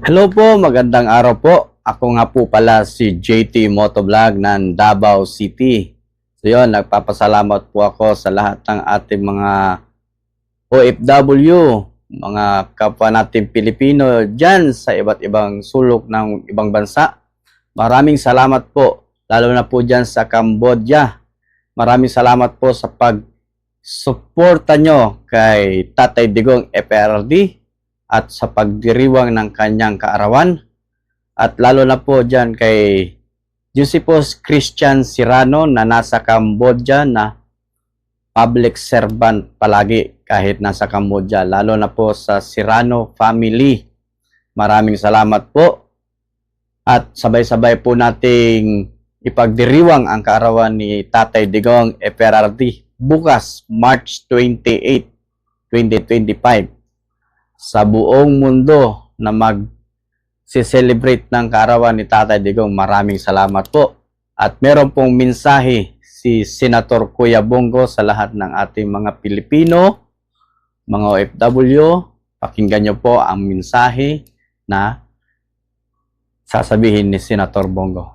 Hello po, magandang araw po. Ako nga po pala si JT Motovlog ng Davao City. So yun, nagpapasalamat po ako sa lahat ng ating mga OFW, mga kapwa natin Pilipino dyan sa iba't ibang sulok ng ibang bansa. Maraming salamat po, lalo na po dyan sa Cambodia. Maraming salamat po sa pag-suporta nyo kay Tatay Digong FRD at sa pagdiriwang ng kanyang kaarawan. At lalo na po dyan kay Josephus Christian Sirano na nasa Cambodia na public servant palagi kahit nasa Cambodia. Lalo na po sa Sirano family. Maraming salamat po. At sabay-sabay po nating ipagdiriwang ang kaarawan ni Tatay Digong FRD bukas March 28 2025 sa buong mundo na mag celebrate ng kaarawan ni Tatay Digong. Maraming salamat po. At meron pong mensahe si Senator Kuya Bongo sa lahat ng ating mga Pilipino, mga OFW. Pakinggan niyo po ang mensahe na sasabihin ni Senator Bongo.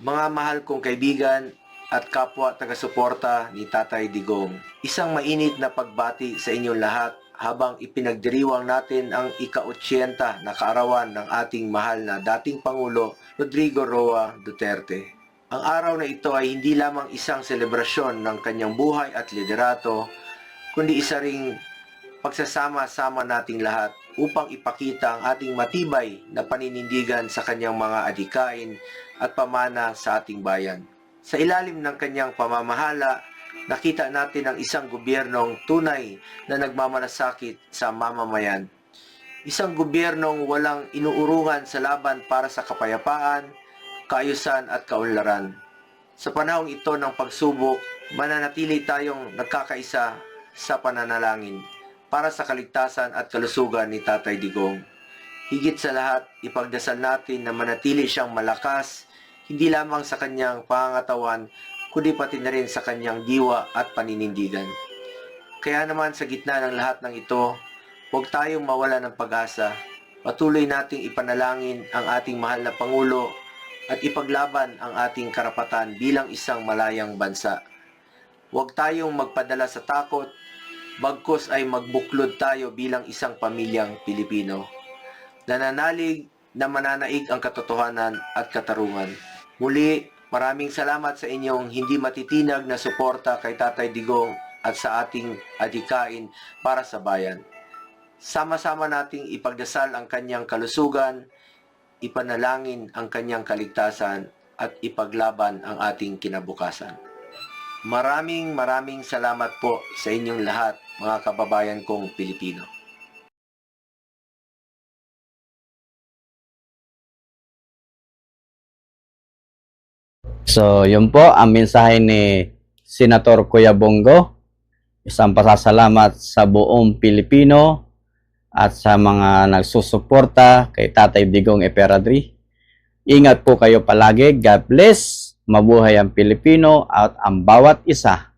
Mga mahal kong kaibigan at kapwa taga-suporta ni Tatay Digong, isang mainit na pagbati sa inyong lahat habang ipinagdiriwang natin ang ika-80 na kaarawan ng ating mahal na dating Pangulo Rodrigo Roa Duterte. Ang araw na ito ay hindi lamang isang selebrasyon ng kanyang buhay at liderato, kundi isa ring pagsasama-sama nating lahat upang ipakita ang ating matibay na paninindigan sa kanyang mga adikain at pamana sa ating bayan. Sa ilalim ng kanyang pamamahala, nakita natin ang isang gobyernong tunay na nagmamalasakit sa mamamayan. Isang gobyernong walang inuurungan sa laban para sa kapayapaan, kaayusan at kaunlaran. Sa panahong ito ng pagsubok, mananatili tayong nagkakaisa sa pananalangin para sa kaligtasan at kalusugan ni Tatay Digong. Higit sa lahat, ipagdasal natin na manatili siyang malakas, hindi lamang sa kanyang pangangatawan, kundi pati na rin sa kanyang diwa at paninindigan. Kaya naman sa gitna ng lahat ng ito, huwag tayong mawala ng pag-asa. Patuloy nating ipanalangin ang ating mahal na Pangulo at ipaglaban ang ating karapatan bilang isang malayang bansa. Huwag tayong magpadala sa takot, bagkus ay magbuklod tayo bilang isang pamilyang Pilipino. Nananalig na mananaig ang katotohanan at katarungan. Muli, maraming salamat sa inyong hindi matitinag na suporta kay Tatay Digong at sa ating adikain para sa bayan. Sama-sama nating ipagdasal ang kanyang kalusugan, ipanalangin ang kanyang kaligtasan at ipaglaban ang ating kinabukasan. Maraming maraming salamat po sa inyong lahat, mga kababayan kong Pilipino. So, yun po ang mensahe ni Senator Kuya Bongo. Isang pasasalamat sa buong Pilipino at sa mga nagsusuporta kay Tatay Digong Eperadri. Ingat po kayo palagi. God bless. Mabuhay ang Pilipino at ang bawat isa.